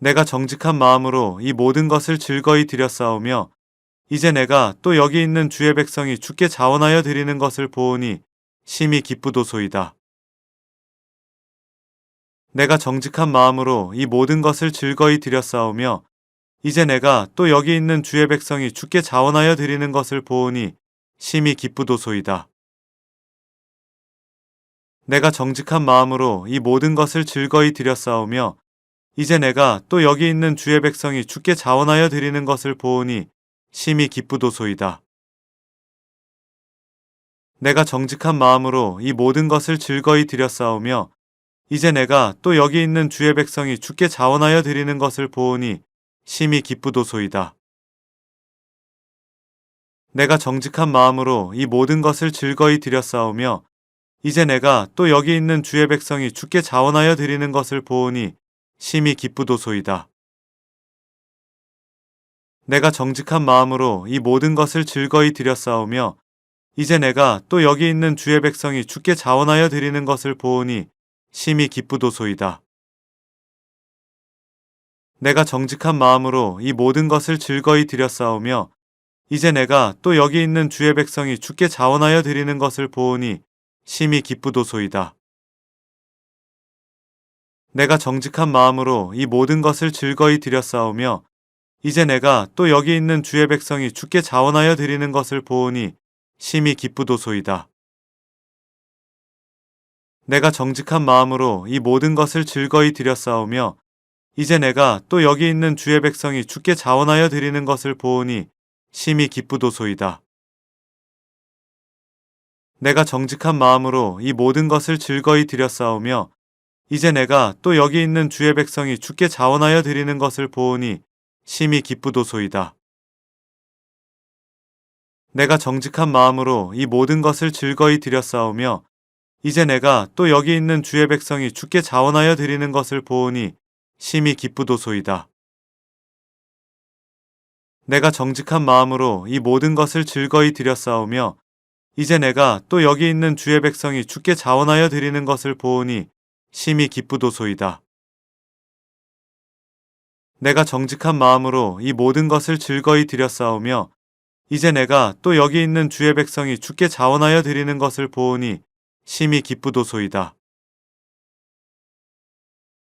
내가 정직한 마음으로 이 모든 것을 즐거이 드렸사오며 이제 내가 또 여기 있는 주의 백성이 주께 자원하여 드리는 것을 보오니 심히 기쁘도소이다. 내가 정직한 마음으로 이 모든 것을 즐거이 드렸사오며 이제 내가 또 여기 있는 주의 백성이 주께 자원하여 드리는 것을 보오니 심히 기쁘도소이다. 내가 정직한 마음으로 이 모든 것을 즐거이 드렸사오며 이제 내가 또 여기 있는 주의 백성이 주께 자원하여 드리는 것을 보오니 심히 기쁘도소이다. 내가 정직한 마음으로 이 모든 것을 즐거이 드렸사오며 이제 내가 또 여기 있는 주의 백성이 주께 자원하여 드리는 것을 보오니 심히 기쁘도소이다. 내가 정직한 마음으로 이 모든 것을 즐거이 드렸사오며 이제 내가 또 여기 있는 주의 백성이 주께 자원하여 드리는 것을 보오니 심히 기쁘도소이다. 내가 정직한 마음으로 이 모든 것을 즐거이 드렸사오며 이제 내가 또 여기 있는 주의 백성이 주께 자원하여 드리는 것을 보오니 심히 기쁘도소이다. 내가 정직한 마음으로 이 모든 것을 즐거이 드렸사오며 이제 내가 또 여기 있는 주의 백성이 주께 자원하여 드리는 것을 보오니 심히 기쁘도소이다. 내가 정직한 마음으로 이 모든 것을 즐거이 드렸사오며 이제 내가 또 여기 있는 주의 백성이 주께 자원하여 드리는 것을 보오니 심히 기쁘도소이다. 내가 정직한 마음으로 이 모든 것을 즐거이 드렸사오며 이제 내가 또 여기 있는 주의 백성이 주께 자원하여 드리는 것을 보오니 심히 기쁘도소이다. 내가 정직한 마음으로 이 모든 것을 즐거이 드렸사오며 이제 내가 또 여기 있는 주의 백성이 주께 자원하여 드리는 것을 보오니 심히 기쁘도소이다. 내가 정직한 마음으로 이 모든 것을 즐거이 드렸사오며 이제 내가 또 여기 있는 주의 백성이 주께 자원하여 드리는 것을 보오니 심히 기쁘도소이다. 내가 정직한 마음으로 이 모든 것을 즐거이 드렸사오며 이제 내가 또 여기 있는 주의 백성이 주께 자원하여 드리는 것을 보오니 심히 기쁘도소이다. 내가 정직한 마음으로 이 모든 것을 즐거이 드렸사오며 이제 내가 또 여기 있는 주의 백성이 주께 자원하여 드리는 것을 보오니 심히 기쁘도소이다.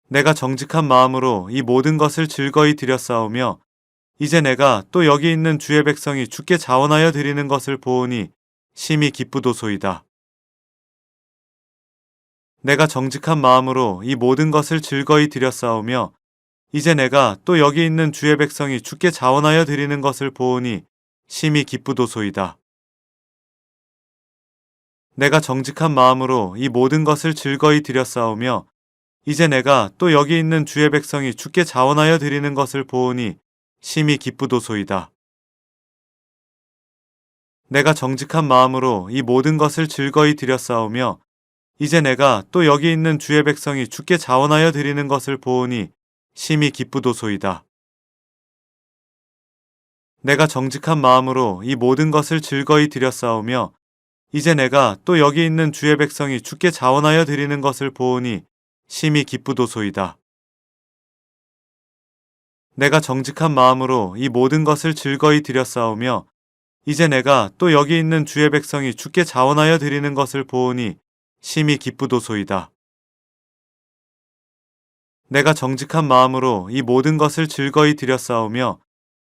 내가 정직한 마음으로 이 모든 것을 즐거이 드렸사오며 이제 내가 또 여기 있는 주의 백성이 주께 자원하여 드리는 것을 보오니 심히 기쁘도소이다. 내가 정직한 마음으로 이 모든 것을 즐거이 드렸사오며 이제 내가 또 여기 있는 주의 백성이 주께 자원하여 드리는 것을 보오니 심히 기쁘도소이다. 내가 정직한 마음으로 이 모든 것을 즐거이 드렸사오며 이제 내가 또 여기 있는 주의 백성이 주께 자원하여 드리는 것을 보오니 심히 기쁘도소이다. 내가 정직한 마음으로 이 모든 것을 즐거이 드렸사오며 이제 내가 또 여기 있는 주의 백성이 주께 자원하여 드리는 것을 보오니 심히 기쁘도소이다. 내가 정직한 마음으로 이 모든 것을 즐거이 드렸사오며 이제 내가 또 여기 있는 주의 백성이 주께 자원하여 드리는 것을 보오니 심히 기쁘도소이다. 내가 정직한 마음으로 이 모든 것을 즐거이 드렸사오며 이제 내가 또 여기 있는 주의 백성이 주께 자원하여 드리는 것을 보오니 심히 기쁘도소이다. 내가 정직한 마음으로 이 모든 것을 즐거이 드렸사오며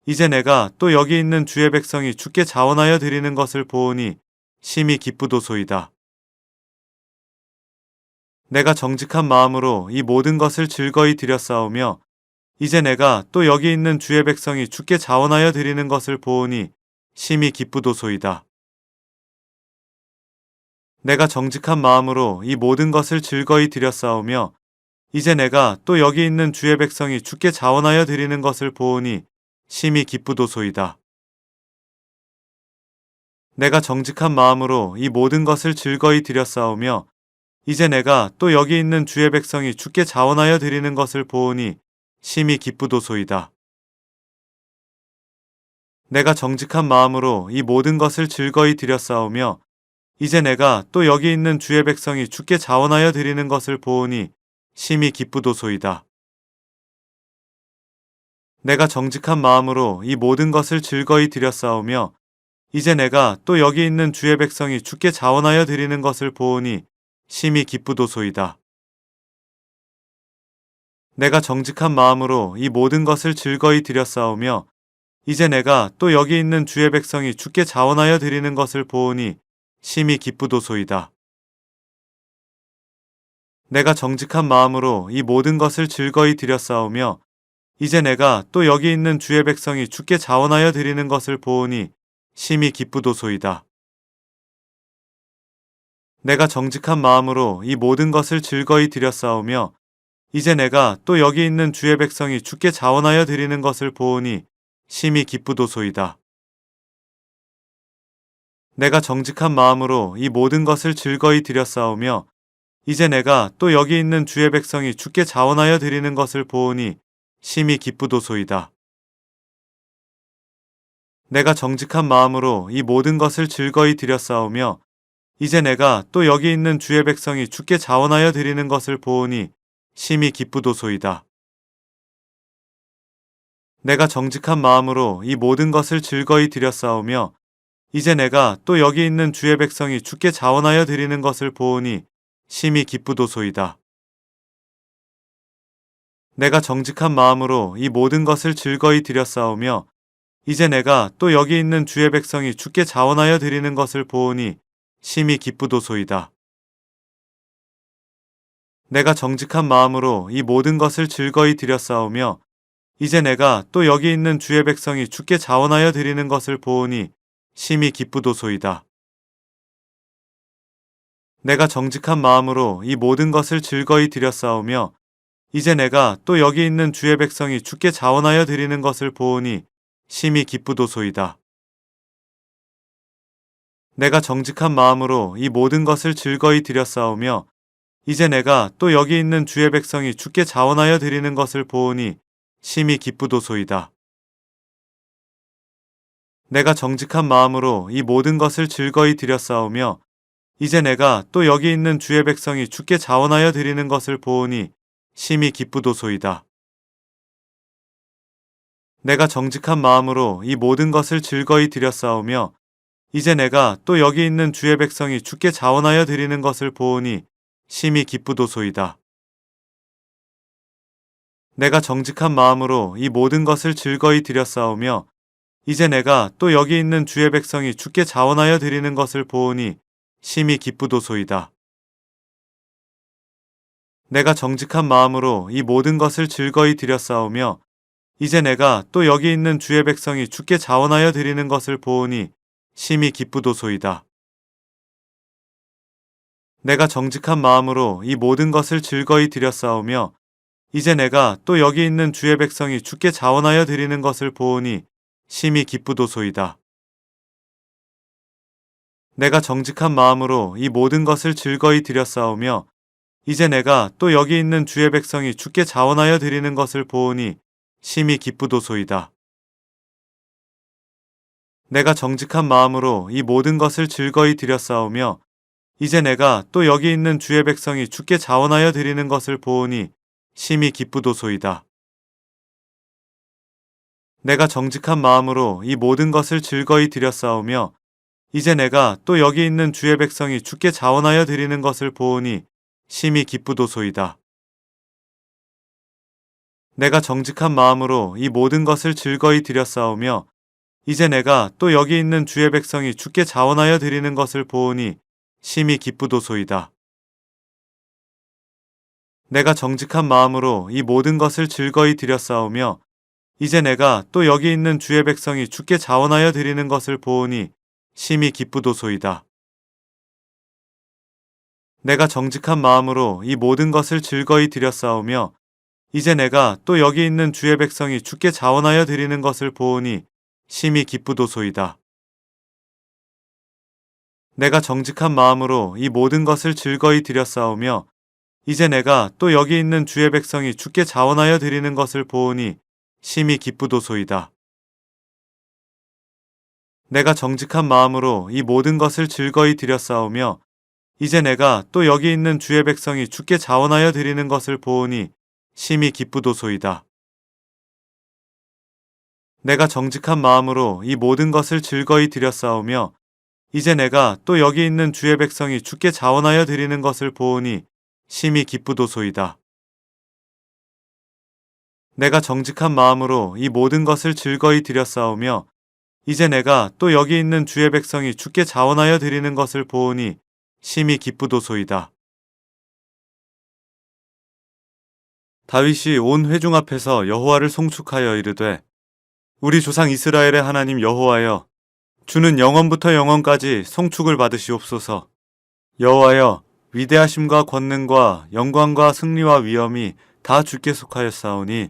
이제 내가 또 여기 있는 주의 백성이 주께 자원하여 드리는 것을 보오니 심히 기쁘도소이다. 내가 정직한 마음으로 이 모든 것을 즐거이 드렸사오며 이제 내가 또 여기 있는 주의 백성이 주께 자원하여 드리는 것을 보오니 심히 기쁘도소이다. 내가 정직한 마음으로 이 모든 것을 즐거이 드렸사오며 이제 내가 또 여기 있는 주의 백성이 주께 자원하여 드리는 것을 보오니 심히 기쁘도소이다. 내가 정직한 마음으로 이 모든 것을 즐거이 드렸사오며 이제 내가 또 여기 있는 주의 백성이 주께 자원하여 드리는 것을 보오니 심히 기쁘도소이다. 내가 정직한 마음으로 이 모든 것을 즐거이 드렸사오며 이제 내가 또 여기 있는 주의 백성이 주께 자원하여 드리는 것을 보오니 심히 기쁘도소이다. 내가 정직한 마음으로 이 모든 것을 즐거이 드렸사오며 이제 내가 또 여기 있는 주의 백성이 주께 자원하여 드리는 것을 보오니 심히 기쁘도소이다. 내가 정직한 마음으로 이 모든 것을 즐거이 드렸사오며 이제 내가 또 여기 있는 주의 백성이 주께 자원하여 드리는 것을 보오니 심히 기쁘도소이다. 내가 정직한 마음으로 이 모든 것을 즐거이 드렸사오며 이제 내가 또 여기 있는 주의 백성이 주께 자원하여 드리는 것을 보오니 심히 기쁘도소이다. 내가 정직한 마음으로 이 모든 것을 즐거이 드렸사오며 이제 내가 또 여기 있는 주의 백성이 주께 자원하여 드리는 것을 보오니 심히 기쁘도소이다. 내가 정직한 마음으로 이 모든 것을 즐거이 드렸사오며 이제 내가 또 여기 있는 주의 백성이 주께 자원하여 드리는 것을 보오니 심히 기쁘도소이다. 내가 정직한 마음으로 이 모든 것을 즐거이 드렸사오며 이제 내가 또 여기 있는 주의 백성이 주께 자원하여 드리는 것을 보오니 심히 기쁘도소이다. 내가 정직한 마음으로 이 모든 것을 즐거이 드렸사오며 이제 내가 또 여기 있는 주의 백성이 주께 자원하여 드리는 것을 보오니 심히 기쁘도소이다. 내가 정직한 마음으로 이 모든 것을 즐거이 드렸사오며 이제 내가 또 여기 있는 주의 백성이 주께 자원하여 드리는 것을 보오니 심히 기쁘도소이다. 내가 정직한 마음으로 이 모든 것을 즐거이 드렸사오며 이제 내가 또 여기 있는 주의 백성이 주께 자원하여 드리는 것을 보오니 심히 기쁘도소이다. 내가 정직한 마음으로 이 모든 것을 즐거이 드렸사오며 이제 내가 또 여기 있는 주의 백성이 주께 자원하여 드리는 것을 보오니 심히 기쁘도소이다. 내가 정직한 마음으로 이 모든 것을 즐거이 드렸사오며 이제 내가 또 여기 있는 주의 백성이 주께 자원하여 드리는 것을 보오니 심히 기쁘도소이다. 내가 정직한 마음으로 이 모든 것을 즐거이 드렸사오며 이제 내가 또 여기 있는 주의 백성이 주께 자원하여 드리는 것을 보오니 심히 기쁘도소이다. 내가 정직한 마음으로 이 모든 것을 즐거이 드렸사오며 이제 내가 또 여기 있는 주의 백성이 주께 자원하여 드리는 것을 보오니 심히 기쁘도소이다. 내가 정직한 마음으로 이 모든 것을 즐거이 드렸사오며 이제 내가 또 여기 있는 주의 백성이 주께 자원하여 드리는 것을 보오니 심히 기쁘도소이다. 내가 정직한 마음으로 이 모든 것을 즐거이 드렸사오며 이제 내가 또 여기 있는 주의 백성이 주께 자원하여 드리는 것을 보오니 심히 기쁘도소이다. 내가 정직한 마음으로 이 모든 것을 즐거이 드렸사오며 이제 내가 또 여기 있는 주의 백성이 주께 자원하여 드리는 것을 보오니 심히 기쁘도소이다. 내가 정직한 마음으로 이 모든 것을 즐거이 드렸사오며 이제 내가 또 여기 있는 주의 백성이 주께 자원하여 드리는 것을 보오니 심히 기쁘도소이다. 내가 정직한 마음으로 이 모든 것을 즐거이 드렸사오며 이제 내가 또 여기 있는 주의 백성이 주께 자원하여 드리는 것을 보오니 심히 기쁘도소이다. 내가 정직한 마음으로 이 모든 것을 즐거이 드렸사오며 이제 내가 또 여기 있는 주의 백성이 주께 자원하여 드리는 것을 보오니 심히 기쁘도소이다. 내가 정직한 마음으로 이 모든 것을 즐거이 드렸사오며 이제 내가 또 여기 있는 주의 백성이 주께 자원하여 드리는 것을 보오니 심히 기쁘도소이다. 내가 정직한 마음으로 이 모든 것을 즐거이 드렸사오며 이제 내가 또 여기 있는 주의 백성이 주께 자원하여 드리는 것을 보오니 심히 기쁘도소이다. 내가 정직한 마음으로 이 모든 것을 즐거이 드렸사오며 이제 내가 또 여기 있는 주의 백성이 주께 자원하여 드리는 것을 보오니 심히 기쁘도소이다. 내가 정직한 마음으로 이 모든 것을 즐거이 드렸사오며 이제 내가 또 여기 있는 주의 백성이 주께 자원하여 드리는 것을 보오니 심히 기쁘도소이다. 내가 정직한 마음으로 이 모든 것을 즐거이 드렸사오며 이제 내가 또 여기 있는 주의 백성이 주께 자원하여 드리는 것을 보오니 심히 기쁘도소이다. 내가 정직한 마음으로 이 모든 것을 즐거이 드렸사오며 이제 내가 또 여기 있는 주의 백성이 주께 자원하여 드리는 것을 보오니 심히 기쁘도소이다. 내가 정직한 마음으로 이 모든 것을 즐거이 드렸사오며 이제 내가 또 여기 있는 주의 백성이 주께 자원하여 드리는 것을 보오니 심히 기쁘도소이다. 다윗이 온 회중 앞에서 여호와를 송축하여 이르되 우리 조상 이스라엘의 하나님 여호와여 주는 영원부터 영원까지 송축을 받으시옵소서 여호와여 위대하심과 권능과 영광과 승리와 위엄이 다 주께 속하였사오니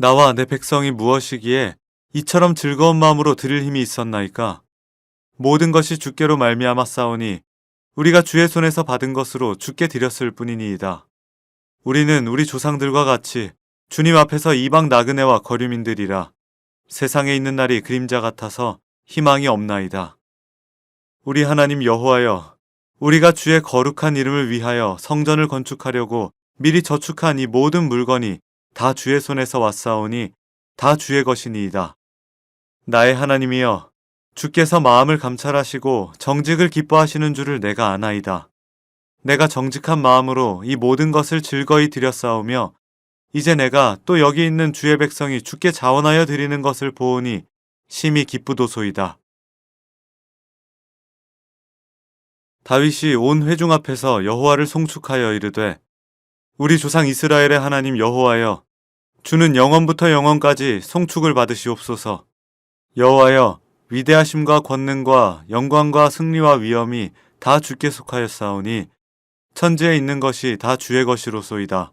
나와 내 백성이 무엇이기에 이처럼 즐거운 마음으로 드릴 힘이 있었나이까? 모든 것이 주께로 말미암아 싸우니 우리가 주의 손에서 받은 것으로 주께 드렸을 뿐이니이다. 우리는 우리 조상들과 같이 주님 앞에서 이방 나그네와 거류민들이라 세상에 있는 날이 그림자 같아서 희망이 없나이다. 우리 하나님 여호와여 우리가 주의 거룩한 이름을 위하여 성전을 건축하려고 미리 저축한 이 모든 물건이 다 주의 손에서 왔사오니 다 주의 것이니이다. 나의 하나님이여 주께서 마음을 감찰하시고 정직을 기뻐하시는 줄을 내가 아나이다. 내가 정직한 마음으로 이 모든 것을 즐거이 드렸사오며 이제 내가 또 여기 있는 주의 백성이 주께 자원하여 드리는 것을 보오니 심히 기쁘도소이다. 다윗이 온 회중 앞에서 여호와를 송축하여 이르되 우리 조상 이스라엘의 하나님 여호와여 주는 영원부터 영원까지 송축을 받으시옵소서 여호와여 위대하심과 권능과 영광과 승리와 위엄이 다 주께 속하였사오니 천지에 있는 것이 다 주의 것이로소이다.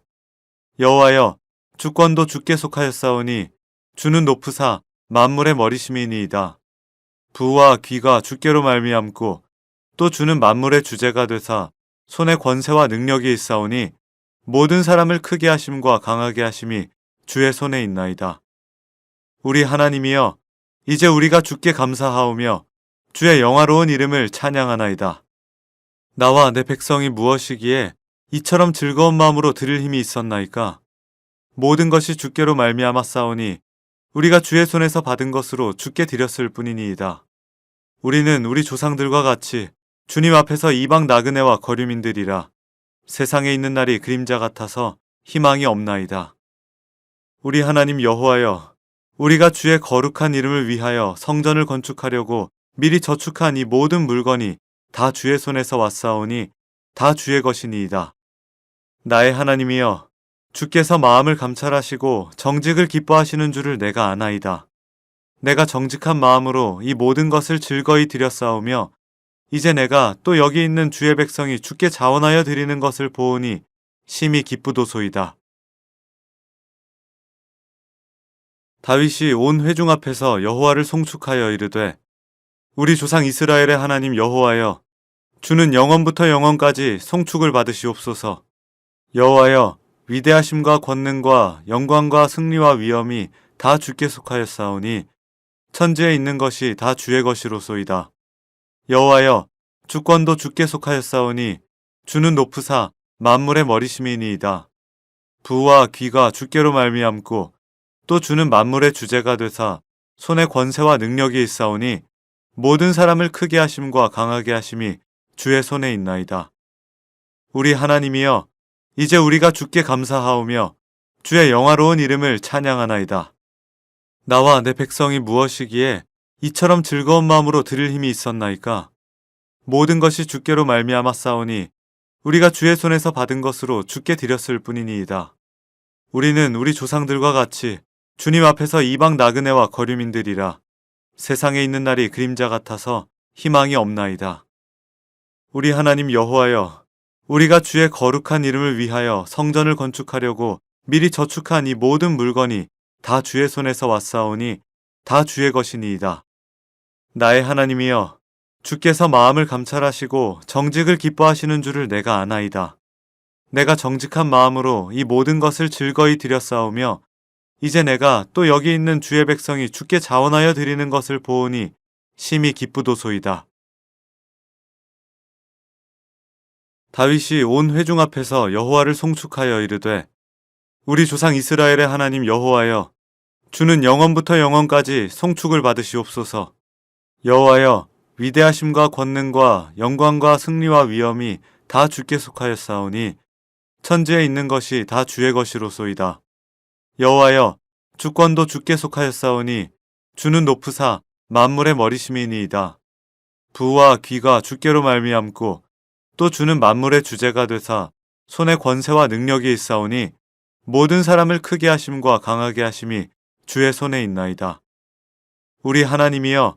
여호와여 주권도 주께 속하였사오니 주는 높으사 만물의 머리심이니이다. 부와 귀가 주께로 말미암고 또 주는 만물의 주제가 되사 손에 권세와 능력이 있사오니 모든 사람을 크게 하심과 강하게 하심이 주의 손에 있나이다. 우리 하나님이여 이제 우리가 주께 감사하오며 주의 영화로운 이름을 찬양하나이다. 나와 내 백성이 무엇이기에 이처럼 즐거운 마음으로 드릴 힘이 있었나이까? 모든 것이 주께로 말미암아 싸우니 우리가 주의 손에서 받은 것으로 주께 드렸을 뿐이니이다. 우리는 우리 조상들과 같이 주님 앞에서 이방 나그네와 거류민들이라 세상에 있는 날이 그림자 같아서 희망이 없나이다. 우리 하나님 여호와여 우리가 주의 거룩한 이름을 위하여 성전을 건축하려고 미리 저축한 이 모든 물건이 다 주의 손에서 왔사오니 다 주의 것이니이다. 나의 하나님이여 주께서 마음을 감찰하시고 정직을 기뻐하시는 줄을 내가 아나이다. 내가 정직한 마음으로 이 모든 것을 즐거이 드렸사오며 이제 내가 또 여기 있는 주의 백성이 주께 자원하여 드리는 것을 보오니 심히 기쁘도소이다. 다윗이 온 회중 앞에서 여호와를 송축하여 이르되 우리 조상 이스라엘의 하나님 여호와여 주는 영원부터 영원까지 송축을 받으시옵소서 여호와여 위대하심과 권능과 영광과 승리와 위엄이 다 주께 속하였사오니 천지에 있는 것이 다 주의 것이로소이다 여호와여 주권도 주께 속하였사오니 주는 높으사 만물의 머리심이니이다 부와 귀가 주께로 말미암고 또 주는 만물의 주제가 되사 손에 권세와 능력이 있사오니 모든 사람을 크게 하심과 강하게 하심이 주의 손에 있나이다. 우리 하나님이여 이제 우리가 주께 감사하오며 주의 영화로운 이름을 찬양하나이다. 나와 내 백성이 무엇이기에 이처럼 즐거운 마음으로 드릴 힘이 있었나이까? 모든 것이 주께로 말미암아 싸우니 우리가 주의 손에서 받은 것으로 주께 드렸을 뿐이니이다. 우리는 우리 조상들과 같이 주님 앞에서 이방 나그네와 거류민들이라 세상에 있는 날이 그림자 같아서 희망이 없나이다. 우리 하나님 여호와여 우리가 주의 거룩한 이름을 위하여 성전을 건축하려고 미리 저축한 이 모든 물건이 다 주의 손에서 왔사오니 다 주의 것이니이다. 나의 하나님이여, 주께서 마음을 감찰하시고 정직을 기뻐하시는 줄을 내가 아나이다. 내가 정직한 마음으로 이 모든 것을 즐거이 드렸사오며 이제 내가 또 여기 있는 주의 백성이 주께 자원하여 드리는 것을 보오니 심히 기쁘도소이다. 다윗이 온 회중 앞에서 여호와를 송축하여 이르되 우리 조상 이스라엘의 하나님 여호와여 주는 영원부터 영원까지 송축을 받으시옵소서. 여호와여 위대하심과 권능과 영광과 승리와 위엄이 다 주께 속하였사오니 천지에 있는 것이 다 주의 것이로소이다. 여호와여 주권도 주께 속하였사오니 주는 높으사 만물의 머리심이니이다. 부와 귀가 주께로 말미암고 또 주는 만물의 주제가 되사 손에 권세와 능력이 있사오니 모든 사람을 크게 하심과 강하게 하심이 주의 손에 있나이다. 우리 하나님이여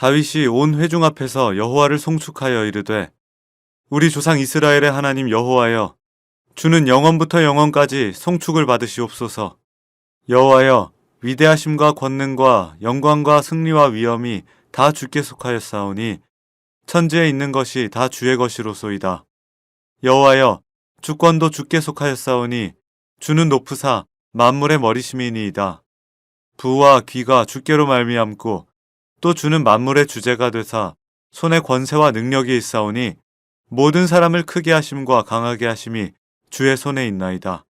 다윗이 온 회중 앞에서 여호와를 송축하여 이르되 우리 조상 이스라엘의 하나님 여호와여 주는 영원부터 영원까지 송축을 받으시옵소서. 여호와여 위대하심과 권능과 영광과 승리와 위엄이 다 주께 속하였사오니 천지에 있는 것이 다 주의 것이로소이다. 여호와여 주권도 주께 속하였사오니 주는 높으사 만물의 머리심이니이다. 부와 귀가 주께로 말미암고 또 주는 만물의 주제가 되사 손에 권세와 능력이 있사오니 모든 사람을 크게 하심과 강하게 하심이 주의 손에 있나이다.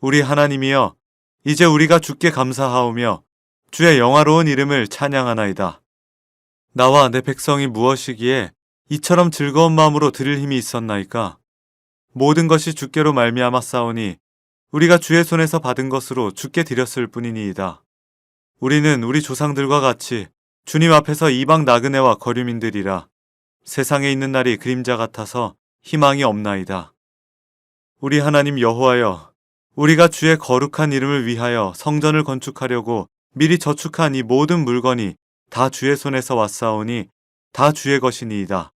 우리 하나님이여 이제 우리가 주께 감사하오며 주의 영화로운 이름을 찬양하나이다. 나와 내 백성이 무엇이기에 이처럼 즐거운 마음으로 드릴 힘이 있었나이까? 모든 것이 주께로 말미암아 싸우니 우리가 주의 손에서 받은 것으로 주께 드렸을 뿐이니이다. 우리는 우리 조상들과 같이 주님 앞에서 이방 나그네와 거류민들이라 세상에 있는 날이 그림자 같아서 희망이 없나이다. 우리 하나님 여호와여, 우리가 주의 거룩한 이름을 위하여 성전을 건축하려고 미리 저축한 이 모든 물건이 다 주의 손에서 왔사오니 다 주의 것이니이다.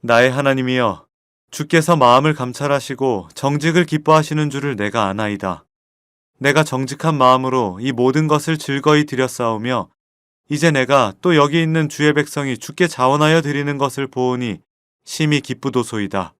나의 하나님이여, 주께서 마음을 감찰하시고 정직을 기뻐하시는 줄을 내가 아나이다. 내가 정직한 마음으로 이 모든 것을 즐거이 드렸사오며 이제 내가 또 여기 있는 주의 백성이 주께 자원하여 드리는 것을 보오니 심히 기쁘도소이다.